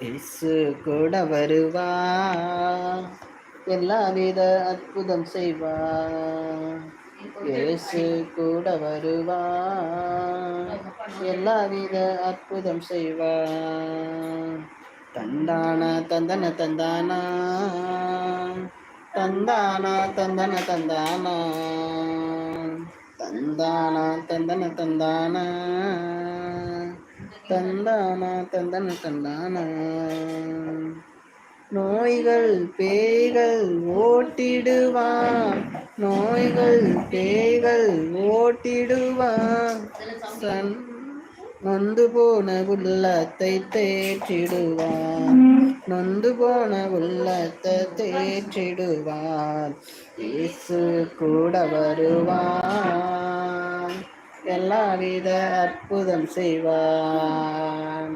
இயேசு கூட வருவா. எல்லா வித அற்புதம் செய்வா. இயேசு கூட வருவா. எல்லா வித அற்புதம் செய்வா. தந்தான தந்தன தந்தானா. தந்தானா தந்தன தந்தானா. தந்தானா தந்தன தந்தானா. தந்தானா தந்தன தந்தானா. நோய்கள் பேய்கள் ஓட்டிடுவான். நோய்கள் பேய்கள் ஓட்டிடுவான். சன் நொந்து போன உள்ளத்தை தேற்றிடுவான். நொந்து போன உள்ளத்தை தேற்றிடுவான். இயேசு கூட வருவான். எல்லாவித அற்புதம் செய்வார்.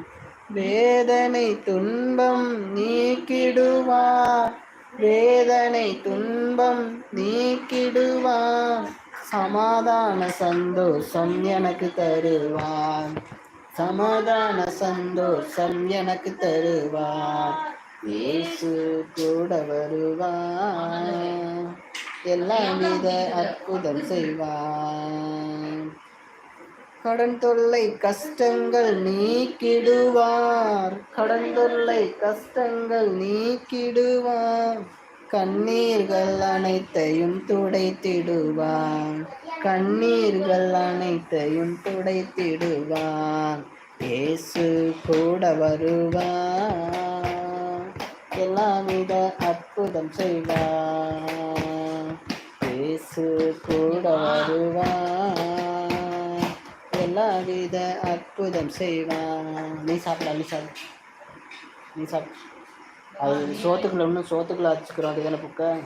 வேதனை துன்பம் நீக்கிடுவார். வேதனை துன்பம் நீக்கிடுவார். சமாதான சந்தோஷம் எனக்கு தருவான் சமாதான சந்தோஷம் எனக்கு தருவார். இயேசு கூட வருவான் எல்லா வித அற்புதம் செய்வான் கடன் தொல்லை கஷ்டங்கள் நீக்கிடுவார். கடன் தொல்லை கஷ்டங்கள் நீக்கிடுவார். கண்ணீர்கள் அனைத்தையும் துடைத்திடுவார். கண்ணீர்கள் அனைத்தையும் துடைத்திடுவார். இயேசு கூட வருவார். எல்லாவித அற்புதம் செய்வார். இயேசு கூட வருவார். பலவித அற்புதம் செய்வான் நீ சாப்பிடலாம் நீ சாப்பிடு. நீ சாப்பிடு. அது சோத்துக்குள்ள இன்னும் சோத்துக்குள்ள அடிச்சுக்கிறோம் அதுதானே புக்க?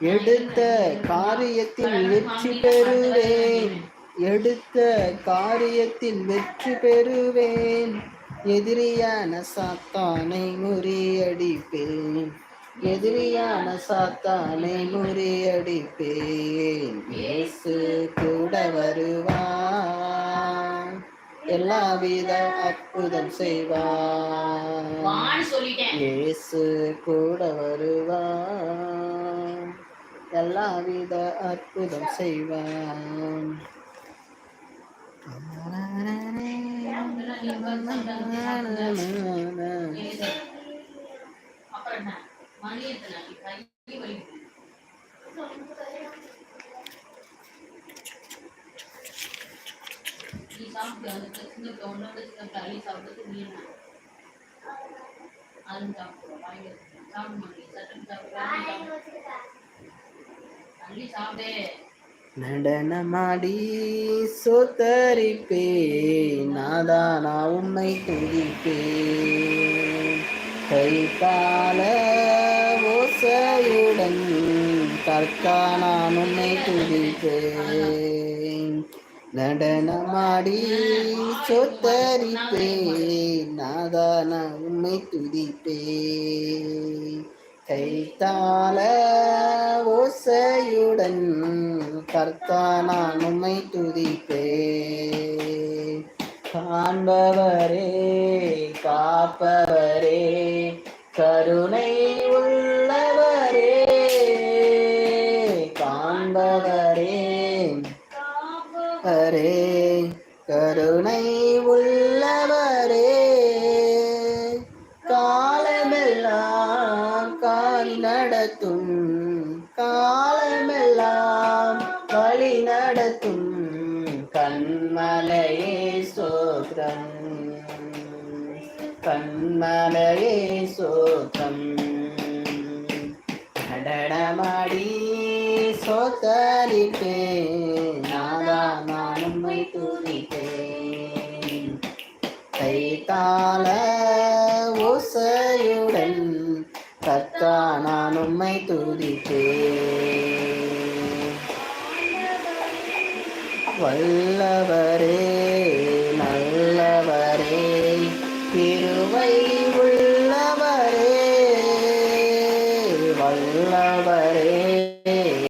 எடுத்த காரியத்தில் வெற்றி பெறுவேன். எடுத்த காரியத்தில் வெற்றி பெறுவேன். எதிரியான சாத்தானை முறியடிப்பேன். எதிரியான சாத்தானை முறியடிப்பேன். இயேசு கூட வருவான். எல்லாவித அற்புதம் செய்வான். இயேசு கூட வருவான். எல்லாவித அற்புதம் செய்வான். ஒன்னோட சின்ன தள்ளி சாப்பிட்டு நீ அதுவும் சாப்பிடுவோம் வாங்கி சாப்பிட மாட்டேன் சட்டம் சாப்பிடுவேன் தள்ளி சாப்பிடு. நடனமாடி சொத்தரிப்பே நாதானா உண்மை துதிப்பே கைத்தால ஓசையுடன் கற்கா நான் உன்னை துதிப்பேன். நடனமாடி சொத்தரிப்பே நாதான உண்மை துதிப்பே கைத்தால ஓசையுடன் கர்த்தா நான் உண்மை துதிப்பே காண்பவரே காப்பவரே உள்ளவரே கருணை உள்ளவரே. காலமெல்லாம் கால் நடத்தும் காலமெல்லாம் வழி நடத்தும் கண்மலையே சோத்ரம் கண்மலையே சோத்ரம் நடனமாடி சோத்தரிப்பேன். கைத்தாள ஓசையுடன் கத்தா நான் உம்மை துதிப்பேன். வல்லவரே.